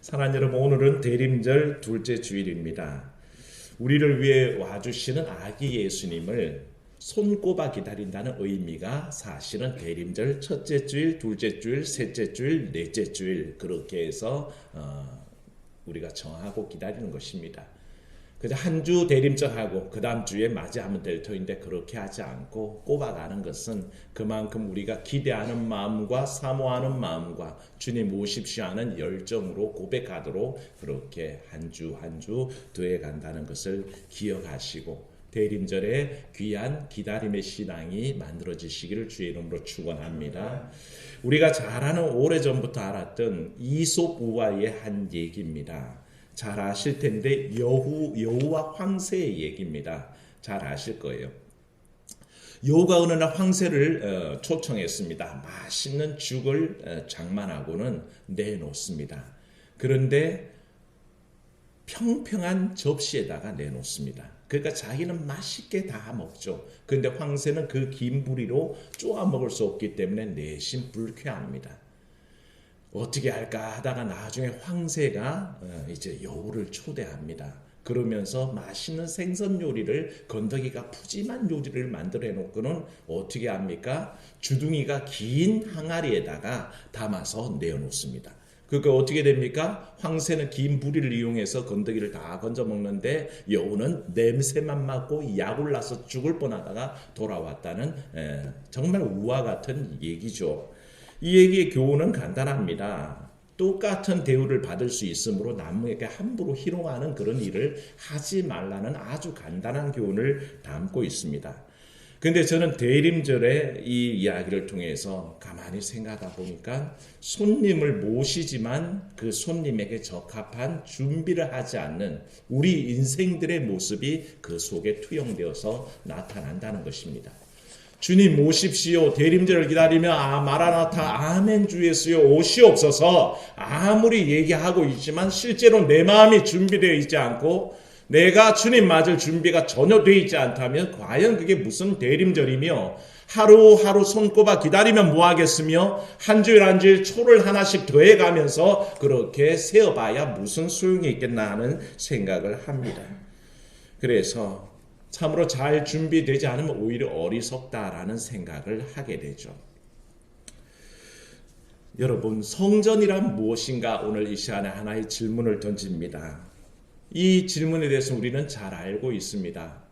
사랑하는 여러분 오늘은 대림절 둘째 주일입니다. 우리를 위해 와주시는 아기 예수님을 손꼽아 기다린다는 의미가 사실은 대림절 첫째 주일, 둘째 주일, 셋째 주일, 넷째 주일 그렇게 해서 어, 우리가 정하고 기다리는 것입니다. 그저 한주 대림절하고 그 다음 주에 맞이하면 될 터인데 그렇게 하지 않고 꼽아가는 것은 그만큼 우리가 기대하는 마음과 사모하는 마음과 주님 오십시오 하는 열정으로 고백하도록 그렇게 한 주 한 주 더해 간다는 것을 기억하시고 대림절에 귀한 기다림의 신앙이 만들어지시기를 주의 이름으로 축원합니다. 우리가 잘 아는 오래전부터 알았던 이솝 우화의 한 얘기입니다. 잘 아실 텐데 여후 여우와 황새의 얘기입니다. 잘 아실 거예요. 여우가 어느 날 황새를 어, 초청했습니다. 맛있는 죽을 어, 장만하고는 내놓습니다. 그런데 평평한 접시에다가 내놓습니다. 그러니까 자기는 맛있게 다 먹죠. 그런데 황새는 그 긴 부리로 쪼아 먹을 수 없기 때문에 내심 불쾌합니다. 어떻게 할까 하다가 나중에 황새가 어, 이제 여우를 초대합니다. 그러면서 맛있는 생선 요리를 건더기가 푸짐한 요리를 만들어 놓고는 어떻게 합니까? 주둥이가 긴 항아리에다가 담아서 내어놓습니다. 그러니까 어떻게 됩니까? 황새는 긴 부리를 이용해서 건더기를 다 건져 먹는데 여우는 냄새만 맡고 약을 나서 죽을 뻔하다가 돌아왔다는 에, 정말 우화 같은 얘기죠. 이 얘기의 교훈은 간단합니다. 똑같은 대우를 받을 수 있으므로 남에게 함부로 희롱하는 그런 일을 하지 말라는 아주 간단한 교훈을 담고 있습니다. 근데 저는 대림절에 이 이야기를 통해서 가만히 생각하다 보니까 손님을 모시지만 그 손님에게 적합한 준비를 하지 않는 우리 인생들의 모습이 그 속에 투영되어서 나타난다는 것입니다. 주님 모십시오. 대림절을 기다리며 아 마라나타 아멘 주 예수여 오시옵소서 아무리 얘기하고 있지만 실제로 내 마음이 준비되어 있지 않고 내가 주님 맞을 준비가 전혀 되어 있지 않다면 과연 그게 무슨 대림절이며 하루하루 손꼽아 기다리면 뭐하겠으며 한 주일 한 주일 초를 하나씩 더해가면서 그렇게 세어봐야 무슨 소용이 있겠나 하는 생각을 합니다. 그래서 참으로 잘 준비되지 않으면 오히려 어리석다라는 생각을 하게 되죠. 여러분, 성전이란 무엇인가 오늘 이 시간에 하나의 질문을 던집니다. 이 질문에 대해서 우리는 잘 알고 있습니다.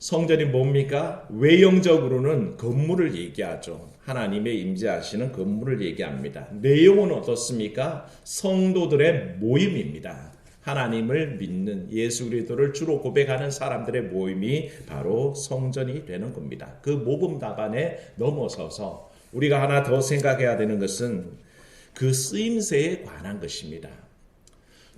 성전이 뭡니까? 외형적으로는 건물을 얘기하죠. 하나님의 임재하시는 건물을 얘기합니다. 내용은 어떻습니까? 성도들의 모임입니다. 하나님을 믿는 예수 그리스도를 주로 고백하는 사람들의 모임이 바로 성전이 되는 겁니다. 그 모금 답안에 넘어서서 우리가 하나 더 생각해야 되는 것은 그 쓰임새에 관한 것입니다.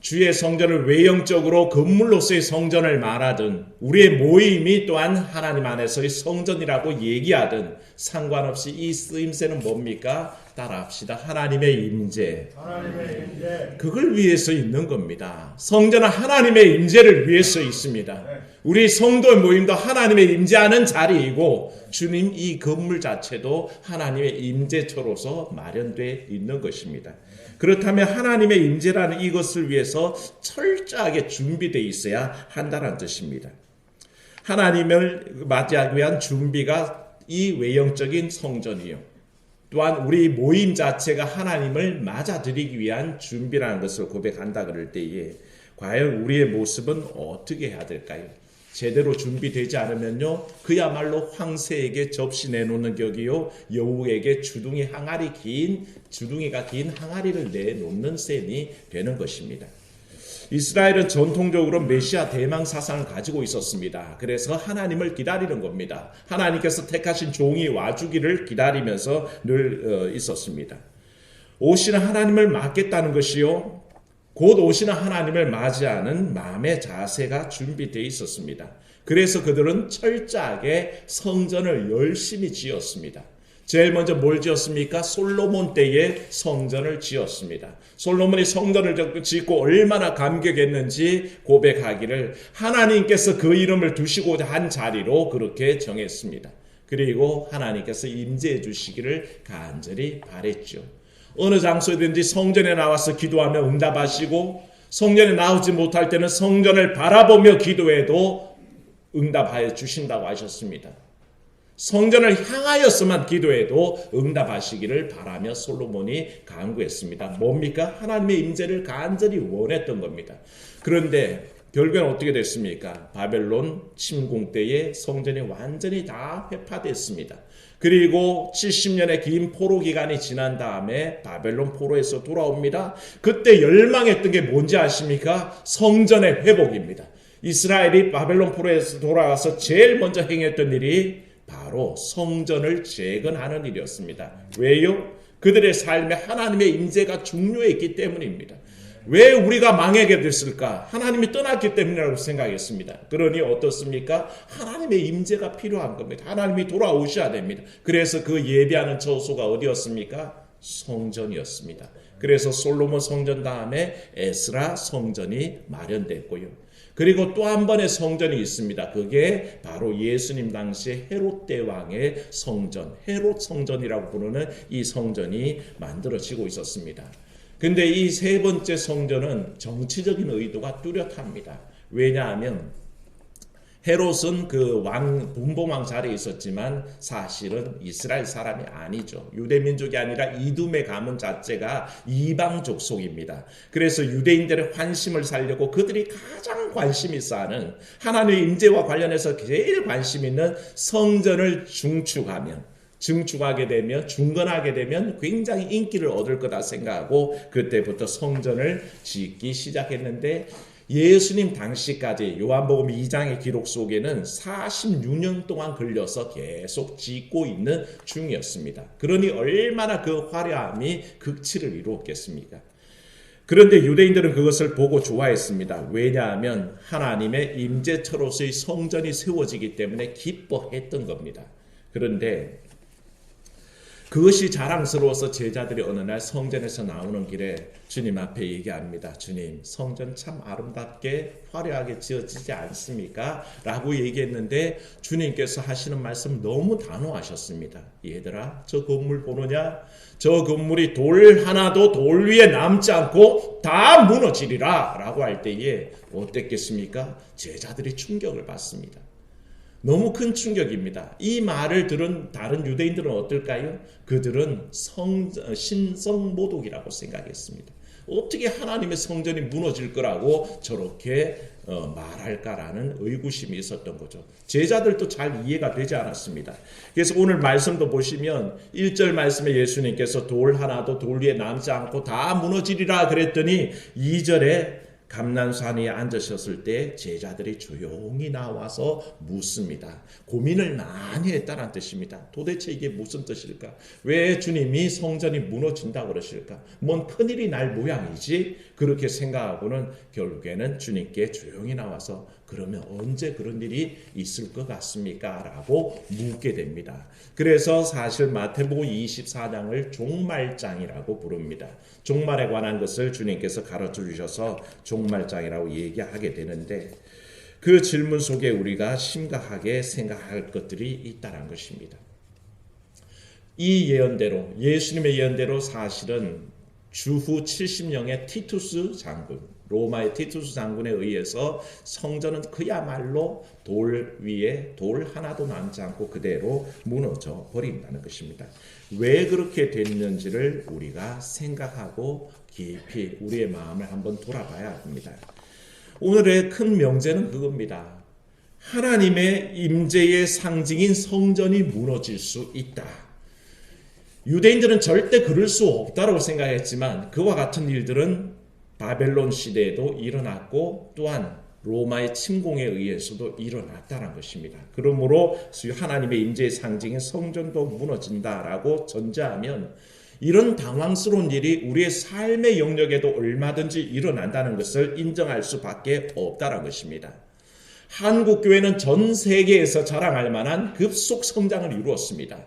주의 성전을 외형적으로 건물로서의 성전을 말하든 우리의 모임이 또한 하나님 안에서의 성전이라고 얘기하든 상관없이 이 쓰임새는 뭡니까? 따라합시다. 하나님의 임재. 그걸 위해서 있는 겁니다. 성전은 하나님의 임재를 위해서 있습니다. 우리 성도 모임도 하나님의 임재하는 자리이고 주님 이 건물 자체도 하나님의 임재처로서 마련되어 있는 것입니다. 그렇다면 하나님의 임재라는 이것을 위해서 철저하게 준비되어 있어야 한다는 뜻입니다. 하나님을 맞이하기 위한 준비가 이 외형적인 성전이요. 또한 우리 모임 자체가 하나님을 맞아들이기 위한 준비라는 것을 고백한다 그럴 때에 과연 우리의 모습은 어떻게 해야 될까요? 제대로 준비되지 않으면요 그야말로 황새에게 접시 내놓는 격이요 여우에게 주둥이 항아리 긴 주둥이가 긴 항아리를 내놓는 셈이 되는 것입니다. 이스라엘은 전통적으로 메시아 대망 사상을 가지고 있었습니다. 그래서 하나님을 기다리는 겁니다. 하나님께서 택하신 종이 와주기를 기다리면서 늘 있었습니다. 오시는 하나님을 맞겠다는 것이요. 곧 오시는 하나님을 맞이하는 마음의 자세가 준비되어 있었습니다. 그래서 그들은 철저하게 성전을 열심히 지었습니다. 제일 먼저 뭘 지었습니까? 솔로몬 때에 성전을 지었습니다. 솔로몬이 성전을 짓고 얼마나 감격했는지 고백하기를 하나님께서 그 이름을 두시고자 한 자리로 그렇게 정했습니다. 그리고 하나님께서 임재해 주시기를 간절히 바랬죠. 어느 장소든지 성전에 나와서 기도하며 응답하시고 성전에 나오지 못할 때는 성전을 바라보며 기도해도 응답하여 주신다고 하셨습니다. 성전을 향하여서만 기도해도 응답하시기를 바라며 솔로몬이 간구했습니다. 뭡니까? 하나님의 임재를 간절히 원했던 겁니다. 그런데 결국엔 어떻게 됐습니까? 바벨론 침공 때에 성전이 완전히 다 회파됐습니다. 그리고 70년의 긴 포로 기간이 지난 다음에 바벨론 포로에서 돌아옵니다. 그때 열망했던 게 뭔지 아십니까? 성전의 회복입니다. 이스라엘이 바벨론 포로에서 돌아와서 제일 먼저 행했던 일이 바로 성전을 재건하는 일이었습니다. 왜요? 그들의 삶에 하나님의 임재가 중요했기 때문입니다. 왜 우리가 망하게 됐을까? 하나님이 떠났기 때문이라고 생각했습니다. 그러니 어떻습니까? 하나님의 임재가 필요한 겁니다. 하나님이 돌아오셔야 됩니다. 그래서 그 예배하는 처소가 어디였습니까? 성전이었습니다. 그래서 솔로몬 성전 다음에 에스라 성전이 마련됐고요. 그리고 또 한 번의 성전이 있습니다. 그게 바로 예수님 당시 헤롯 대왕의 성전, 헤롯 성전이라고 부르는 이 성전이 만들어지고 있었습니다. 근데 이 세 번째 성전은 정치적인 의도가 뚜렷합니다. 왜냐하면 헤롯은 그 왕, 분봉왕 자리에 있었지만 사실은 이스라엘 사람이 아니죠. 유대 민족이 아니라 이둠의 가문 자체가 이방 족 속입니다. 그래서 유대인들의 환심을 살려고 그들이 가장 관심이 쌓는 하나님의 임재와 관련해서 제일 관심 있는 성전을 중축하면 증축하게 되면 중건하게 되면 굉장히 인기를 얻을 거다 생각하고 그때부터 성전을 짓기 시작했는데 예수님 당시까지 요한복음 2장의 기록 속에는 46년 동안 걸려서 계속 짓고 있는 중이었습니다. 그러니 얼마나 그 화려함이 극치를 이루었겠습니까? 그런데 유대인들은 그것을 보고 좋아했습니다. 왜냐하면 하나님의 임재처로서의 성전이 세워지기 때문에 기뻐했던 겁니다. 그런데 그것이 자랑스러워서 제자들이 어느 날 성전에서 나오는 길에 주님 앞에 얘기합니다. 주님, 성전 참 아름답게 화려하게 지어지지 않습니까? 라고 얘기했는데 주님께서 하시는 말씀 너무 단호하셨습니다. 얘들아, 저 건물 보느냐? 저 건물이 돌 하나도 돌 위에 남지 않고 다 무너지리라. 라고 할 때에 어땠겠습니까? 제자들이 충격을 받습니다. 너무 큰 충격입니다. 이 말을 들은 다른 유대인들은 어떨까요? 그들은 성, 신성모독이라고 생각했습니다. 어떻게 하나님의 성전이 무너질 거라고 저렇게 어, 말할까라는 의구심이 있었던 거죠. 제자들도 잘 이해가 되지 않았습니다. 그래서 오늘 말씀도 보시면 1절 말씀에 예수님께서 돌 하나도 돌 위에 남지 않고 다 무너지리라 그랬더니 2절에 감난산에 앉으셨을 때 제자들이 조용히 나와서 묻습니다. 고민을 많이 했다는 뜻입니다. 도대체 이게 무슨 뜻일까? 왜 주님이 성전이 무너진다 그러실까? 뭔 큰일이 날 모양이지? 그렇게 생각하고는 결국에는 주님께 조용히 나와서 그러면 언제 그런 일이 있을 것 같습니까? 라고 묻게 됩니다. 그래서 사실 마태복음 24장을 종말장이라고 부릅니다. 종말에 관한 것을 주님께서 가르쳐 주셔서 종말장이라고 얘기하게 되는데 그 질문 속에 우리가 심각하게 생각할 것들이 있다는 것입니다. 이 예언대로 예수님의 예언대로 사실은 주후 70년의 티투스 장군 로마의 티투스 장군에 의해서 성전은 그야말로 돌 위에 돌 하나도 남지 않고 그대로 무너져 버린다는 것입니다. 왜 그렇게 됐는지를 우리가 생각하고 깊이 우리의 마음을 한번 돌아봐야 합니다. 오늘의 큰 명제는 그겁니다. 하나님의 임재의 상징인 성전이 무너질 수 있다. 유대인들은 절대 그럴 수 없다고 생각했지만 그와 같은 일들은 바벨론 시대에도 일어났고 또한 로마의 침공에 의해서도 일어났다는 것입니다. 그러므로 하나님의 임재의 상징인 성전도 무너진다라고 전제하면 이런 당황스러운 일이 우리의 삶의 영역에도 얼마든지 일어난다는 것을 인정할 수밖에 없다는 것입니다. 한국 교회는 전 세계에서 자랑할 만한 급속 성장을 이루었습니다.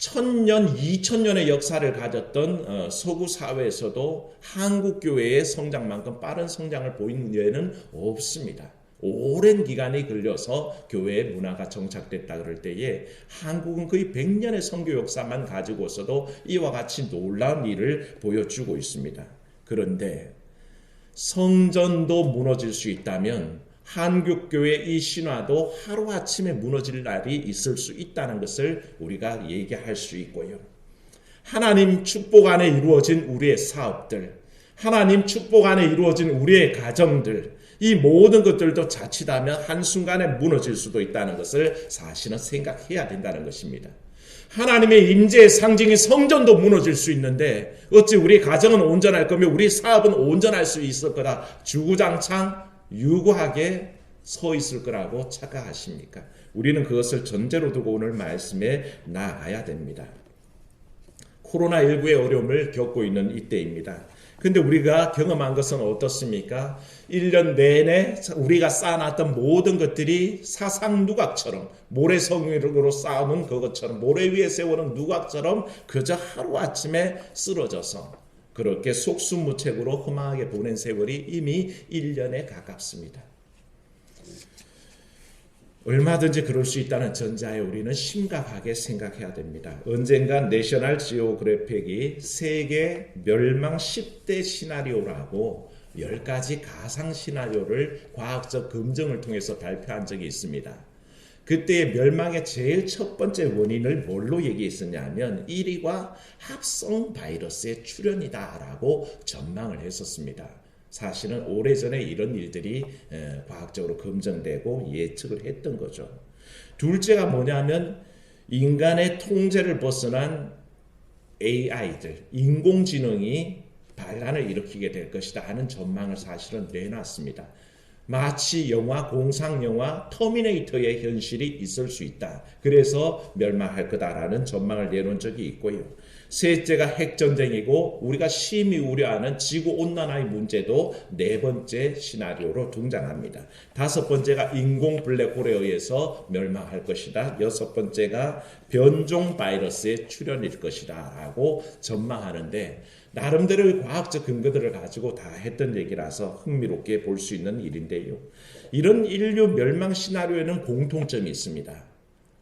천년, 이천년의 역사를 가졌던 어, 서구 사회에서도 한국 교회의 성장만큼 빠른 성장을 보인 예는 없습니다. 오랜 기간이 걸려서 교회의 문화가 정착됐다 그럴 때에 한국은 거의 100년의 선교 역사만 가지고서도 이와 같이 놀라운 일을 보여주고 있습니다. 그런데 성전도 무너질 수 있다면 한국교회 이 신화도 하루아침에 무너질 날이 있을 수 있다는 것을 우리가 얘기할 수 있고요. 하나님 축복 안에 이루어진 우리의 사업들, 하나님 축복 안에 이루어진 우리의 가정들, 이 모든 것들도 자칫하면 한순간에 무너질 수도 있다는 것을 사실은 생각해야 된다는 것입니다. 하나님의 임재의 상징인 성전도 무너질 수 있는데 어찌 우리 가정은 온전할 거며 우리 사업은 온전할 수 있을 거다. 주구장창 유구하게 서 있을 거라고 착각하십니까? 우리는 그것을 전제로 두고 오늘 말씀에 나아가야 됩니다. 코로나19의 어려움을 겪고 있는 이때입니다. 근데 우리가 경험한 것은 어떻습니까? 1년 내내 우리가 쌓아놨던 모든 것들이 사상 누각처럼 모래성으로 쌓아놓은 그것처럼 모래 위에 세우는 누각처럼 그저 하루아침에 쓰러져서 그렇게 속수무책으로 허망하게 보낸 세월이 이미 1년에 가깝습니다. 얼마든지 그럴 수 있다는 전자에 우리는 심각하게 생각해야 됩니다. 언젠가 내셔널 지오그래픽이 세계 멸망 10대 시나리오라고 10가지 가상 시나리오를 과학적 검증을 통해서 발표한 적이 있습니다. 그때의 멸망의 제일 첫 번째 원인을 뭘로 얘기했었냐면 1위가 합성 바이러스의 출현이다라고 전망을 했었습니다. 사실은 오래전에 이런 일들이 과학적으로 검증되고 예측을 했던 거죠. 둘째가 뭐냐면 인간의 통제를 벗어난 AI들, 인공지능이 반란을 일으키게 될 것이다 하는 전망을 사실은 내놨습니다. 마치 영화 공상 영화 터미네이터의 현실이 있을 수 있다. 그래서 멸망할 거다라는 전망을 내놓은 적이 있고요. 셋째가 핵전쟁이고 우리가 심히 우려하는 지구 온난화의 문제도 네 번째 시나리오로 등장합니다. 다섯 번째가 인공 블랙홀에 의해서 멸망할 것이다. 여섯 번째가 변종 바이러스의 출현일 것이다. 라고 전망하는데 나름대로의 과학적 근거들을 가지고 다 했던 얘기라서 흥미롭게 볼 수 있는 일인데요. 이런 인류 멸망 시나리오에는 공통점이 있습니다.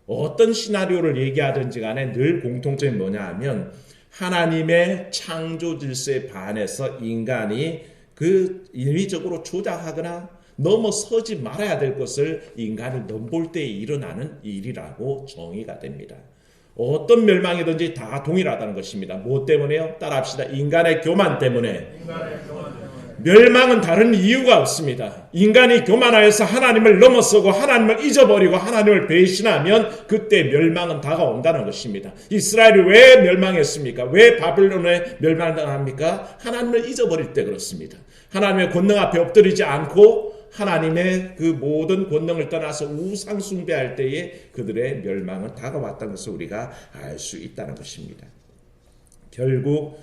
어떤 시나리오를 얘기하든지 간에 늘 공통점이 뭐냐 하면 하나님의 창조 질서에 반해서 인간이 그 인위적으로 조작하거나 넘어서지 말아야 될 것을 인간이 넘볼 때 일어나는 일이라고 정의가 됩니다. 어떤 멸망이든지 다 동일하다는 것입니다. 무엇 때문에요? 따라합시다. 인간의 교만 때문에. 인간의 교만. 멸망은 다른 이유가 없습니다. 인간이 교만하여서 하나님을 넘어서고 하나님을 잊어버리고 하나님을 배신하면 그때 멸망은 다가온다는 것입니다. 이스라엘이 왜 멸망했습니까? 왜 바빌론에 멸망당합니까? 하나님을 잊어버릴 때 그렇습니다. 하나님의 권능 앞에 엎드리지 않고 하나님의 그 모든 권능을 떠나서 우상 숭배할 때에 그들의 멸망은 다가왔다는 것을 우리가 알 수 있다는 것입니다. 결국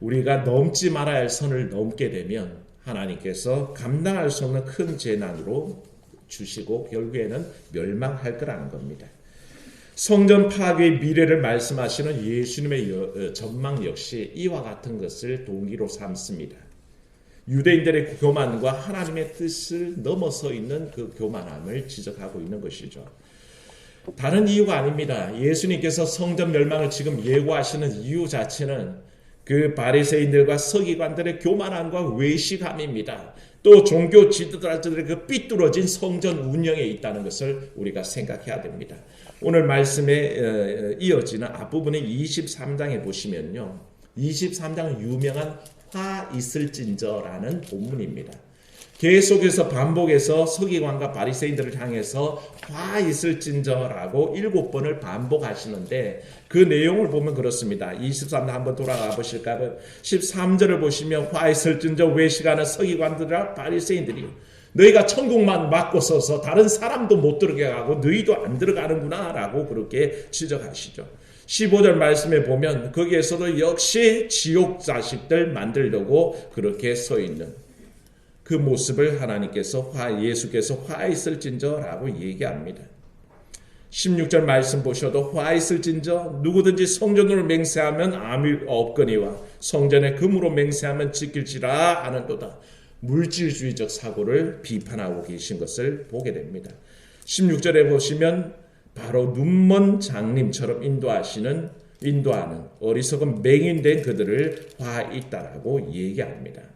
우리가 넘지 말아야 할 선을 넘게 되면 하나님께서 감당할 수 없는 큰 재난으로 주시고 결국에는 멸망할 거라는 겁니다. 성전 파괴의 미래를 말씀하시는 예수님의 전망 역시 이와 같은 것을 동기로 삼습니다. 유대인들의 교만과 하나님의 뜻을 넘어서 있는 그 교만함을 지적하고 있는 것이죠. 다른 이유가 아닙니다. 예수님께서 성전 멸망을 지금 예고하시는 이유 자체는 그 바리새인들과 서기관들의 교만함과 외식함입니다. 또 종교 지도자들의 그 삐뚤어진 성전 운영에 있다는 것을 우리가 생각해야 됩니다. 오늘 말씀에 이어지는 앞부분의 23장에 보시면요. 23장은 유명한 화 있을진저라는 본문입니다. 계속해서 반복해서 서기관과 바리새인들을 향해서 화 있을진저라고 일곱 번을 반복하시는데 그 내용을 보면 그렇습니다. 23절 한번 돌아가 보실까요? 13절을 보시면 화 있을진저 외식하는 서기관들과 바리새인들이요. 너희가 천국만 막고 서서 다른 사람도 못 들어가고 너희도 안 들어가는구나 라고 그렇게 지적하시죠. 15절 말씀에 보면 거기에서도 역시 지옥 자식들 만들려고 그렇게 서 있는 그 모습을 하나님께서 화 예수께서 화 있을진저라고 얘기합니다. 16절 말씀 보셔도 화 있을진저 누구든지 성전으로 맹세하면 아무 없거니와 성전의 금으로 맹세하면 지킬지라 하는도다. 물질주의적 사고를 비판하고 계신 것을 보게 됩니다. 16절에 보시면 바로 눈먼 장님처럼 인도하시는 인도하는 어리석은 맹인된 그들을 화 있다라고 얘기합니다.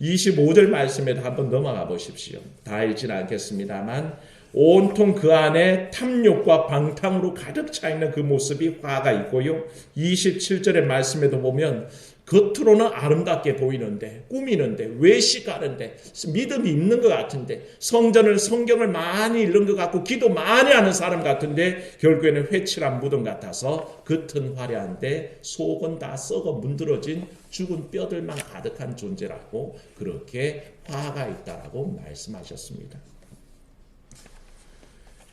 25절 말씀에도 한번 넘어가 보십시오. 다 읽지는 않겠습니다만 온통 그 안에 탐욕과 방탕으로 가득 차 있는 그 모습이 화가 있고요. 27절의 말씀에도 보면 겉으로는 아름답게 보이는데 꾸미는데 외식하는데 믿음이 있는 것 같은데 성전을 성경을 많이 읽는 것 같고 기도 많이 하는 사람 같은데 결국에는 회칠한 무덤 같아서 겉은 화려한데 속은 다 썩어 문드러진 죽은 뼈들만 가득한 존재라고 그렇게 화가 있다라고 말씀하셨습니다.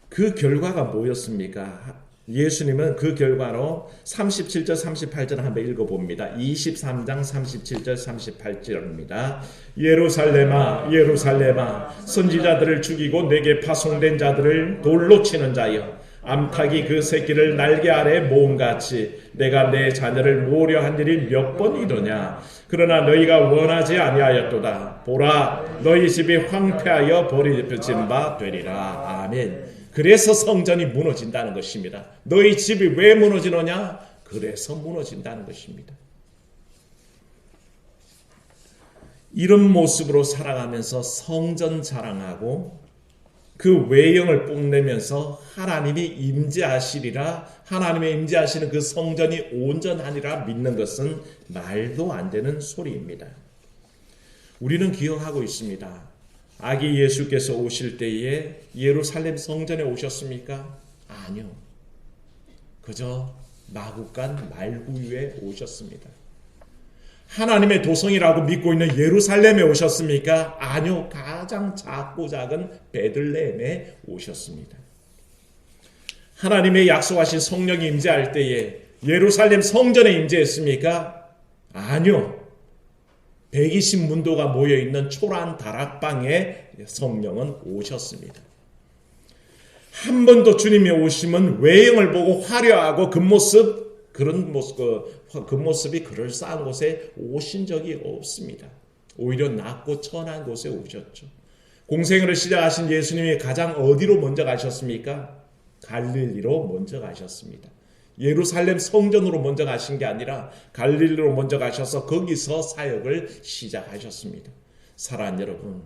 그 결과가 뭐였습니까? 예수님은 그 결과로 37절 38절 한번 읽어봅니다. 23장 37절 38절입니다. 예루살렘아 예루살렘아 선지자들을 죽이고 내게 파송된 자들을 돌로 치는 자여 암탉이 그 새끼를 날개 아래 모음같이 내가 내 자녀를 모려 한 일이 몇 번이더냐 그러나 너희가 원하지 아니하였도다 보라 너희 집이 황폐하여 버려진 바 되리라 아멘 그래서 성전이 무너진다는 것입니다. 너희 집이 왜 무너지느냐? 그래서 무너진다는 것입니다. 이런 모습으로 살아가면서 성전 자랑하고 그 외형을 뽐내면서 하나님이 임재하시리라 하나님의 임재하시는 그 성전이 온전하니라 믿는 것은 말도 안 되는 소리입니다. 우리는 기억하고 있습니다. 아기 예수께서 오실 때에 예루살렘 성전에 오셨습니까? 아니요. 그저 마구간 말구유에 오셨습니다. 하나님의 도성이라고 믿고 있는 예루살렘에 오셨습니까? 아니요. 가장 작고 작은 베들레헴에 오셨습니다. 하나님의 약속하신 성령이 임재할 때에 예루살렘 성전에 임재했습니까? 아니요. 120 문도가 모여 있는 초란 다락방에 성령은 오셨습니다. 한 번도 주님이 오시면 외형을 보고 화려하고 그 모습 그런 모습 그, 그 모습이 그럴싸한 곳에 오신 적이 없습니다. 오히려 낮고 천한 곳에 오셨죠. 공생을 시작하신 예수님이 가장 어디로 먼저 가셨습니까? 갈릴리로 먼저 가셨습니다. 예루살렘 성전으로 먼저 가신 게 아니라 갈릴리로 먼저 가셔서 거기서 사역을 시작하셨습니다. 사랑 여러분,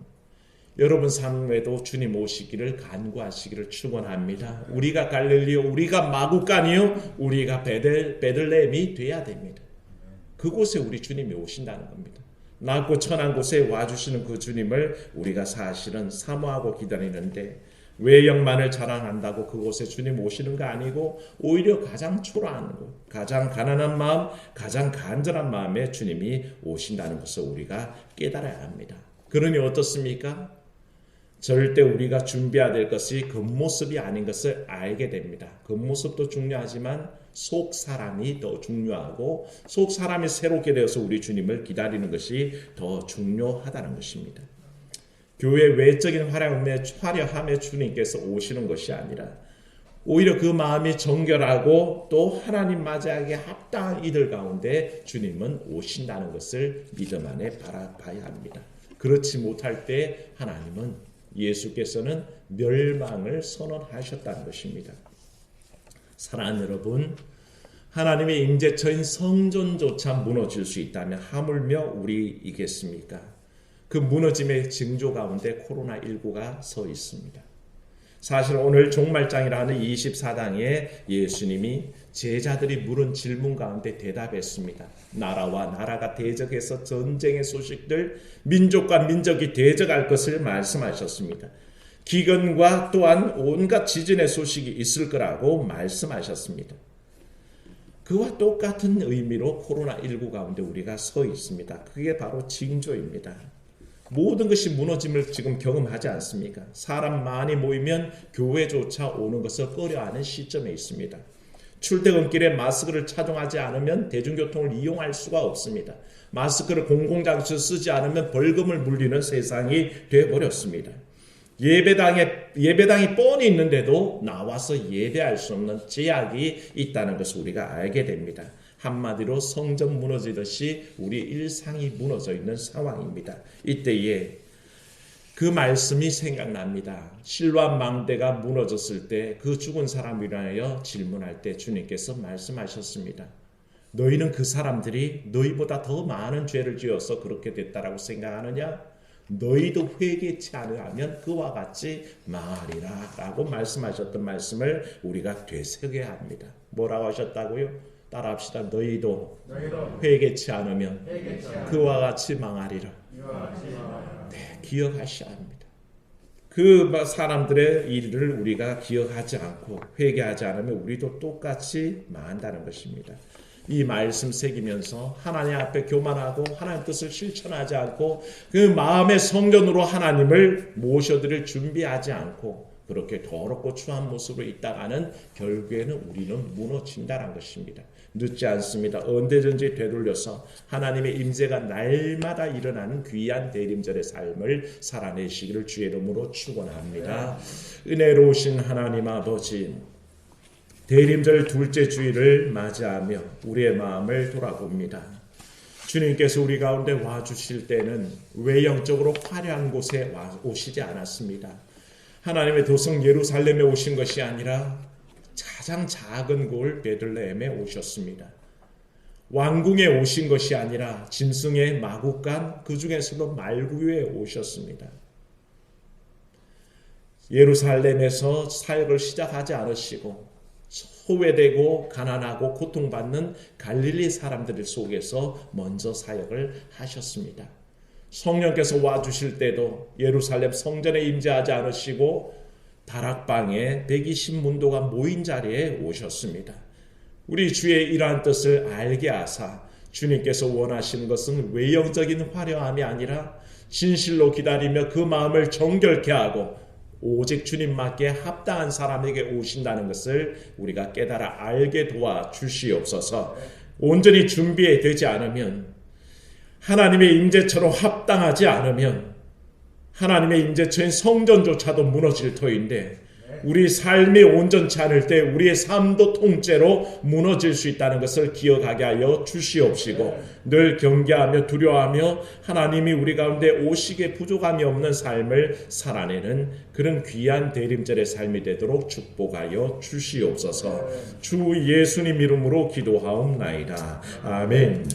여러분 삶에도 주님 오시기를 간구하시기를 축원합니다. 우리가 갈릴리요, 우리가 마구간이요, 우리가 베들 베들레헴이 돼야 됩니다. 그곳에 우리 주님이 오신다는 겁니다. 낮고 천한 곳에 와주시는 그 주님을 우리가 사실은 사모하고 기다리는데 외형만을 자랑한다고 그곳에 주님 오시는 거 아니고 오히려 가장 초라한 곳, 가장 가난한 마음, 가장 간절한 마음에 주님이 오신다는 것을 우리가 깨달아야 합니다. 그러니 어떻습니까? 절대 우리가 준비해야 될 것이 겉모습이 아닌 것을 알게 됩니다. 겉모습도 중요하지만 속 사람이 더 중요하고 속 사람이 새롭게 되어서 우리 주님을 기다리는 것이 더 중요하다는 것입니다. 교회 외적인 화려함에, 화려함에 주님께서 오시는 것이 아니라 오히려 그 마음이 정결하고 또 하나님 맞이하기에 합당한 이들 가운데 주님은 오신다는 것을 믿음 안에 바라봐야 합니다. 그렇지 못할 때 하나님은 예수께서는 멸망을 선언하셨다는 것입니다. 사랑하는 여러분, 하나님의 임재처인 성전조차 무너질 수 있다면 하물며 우리이겠습니까? 그 무너짐의 징조 가운데 코로나19가 서 있습니다. 사실 오늘 종말장이라는 24장에 예수님이 제자들이 물은 질문 가운데 대답했습니다. 나라와 나라가 대적해서 전쟁의 소식들, 민족과 민족이 대적할 것을 말씀하셨습니다. 기근과 또한 온갖 지진의 소식이 있을 거라고 말씀하셨습니다. 그와 똑같은 의미로 코로나19 가운데 우리가 서 있습니다. 그게 바로 징조입니다. 모든 것이 무너짐을 지금 경험하지 않습니까? 사람 많이 모이면 교회조차 오는 것을 꺼려하는 시점에 있습니다. 출퇴근길에 마스크를 착용하지 않으면 대중교통을 이용할 수가 없습니다. 마스크를 공공장소에 쓰지 않으면 벌금을 물리는 세상이 되어버렸습니다. 예배당에, 예배당이 뻔히 있는데도 나와서 예배할 수 없는 제약이 있다는 것을 우리가 알게 됩니다. 한마디로 성전 무너지듯이 우리 일상이 무너져 있는 상황입니다. 이때에 그 말씀이 생각납니다. 실로암 망대가 무너졌을 때 그 죽은 사람을 위하여 질문할 때 주님께서 말씀하셨습니다. 너희는 그 사람들이 너희보다 더 많은 죄를 지어서 그렇게 됐다라고 생각하느냐? 너희도 회개치 않으면 그와 같이 망하리라라고 말씀하셨던 말씀을 우리가 되새겨야 합니다. 뭐라고 하셨다고요? 따라합시다. 너희도 회개치 않으면 그와 같이 망하리라. 네, 기억하셔야 합니다. 그 사람들의 일을 우리가 기억하지 않고 회개하지 않으면 우리도 똑같이 망한다는 것입니다. 이 말씀 새기면서 하나님 앞에 교만하고 하나님 뜻을 실천하지 않고 그 마음의 성전으로 하나님을 모셔드릴 준비하지 않고 그렇게 더럽고 추한 모습으로 있다가는 결국에는 우리는 무너진다는 것입니다. 늦지 않습니다. 언제든지 되돌려서 하나님의 임재가 날마다 일어나는 귀한 대림절의 삶을 살아내시기를 주의 이름으로 축원합니다. 은혜로우신 하나님 아버지 대림절 둘째 주일을 맞이하며 우리의 마음을 돌아봅니다. 주님께서 우리 가운데 와 주실 때는 외형적으로 화려한 곳에 와 오시지 않았습니다. 하나님의 도성 예루살렘에 오신 것이 아니라 가장 작은 곳 베들레헴에 오셨습니다. 왕궁에 오신 것이 아니라 짐승의 마국간 그 중에서도 말구유에 오셨습니다. 예루살렘에서 사역을 시작하지 않으시고 소외되고 가난하고 고통받는 갈릴리 사람들 속에서 먼저 사역을 하셨습니다. 성령께서 와 주실 때도 예루살렘 성전에 임재하지 않으시고 다락방에 120문도가 모인 자리에 오셨습니다. 우리 주의 이러한 뜻을 알게 하사 주님께서 원하시는 것은 외형적인 화려함이 아니라 진실로 기다리며 그 마음을 정결케 하고 오직 주님밖에 합당한 사람에게 오신다는 것을 우리가 깨달아 알게 도와 주시옵소서. 온전히 준비되지 않으면 하나님의 임재처럼 합당하지 않으면 하나님의 임재처인 성전조차도 무너질 터인데 우리 삶이 온전치 않을 때 우리의 삶도 통째로 무너질 수 있다는 것을 기억하게 하여 주시옵시고 늘 경계하며 두려워하며 하나님이 우리 가운데 오시게 부족함이 없는 삶을 살아내는 그런 귀한 대림절의 삶이 되도록 축복하여 주시옵소서 주 예수님 이름으로 기도하옵나이다. 아멘.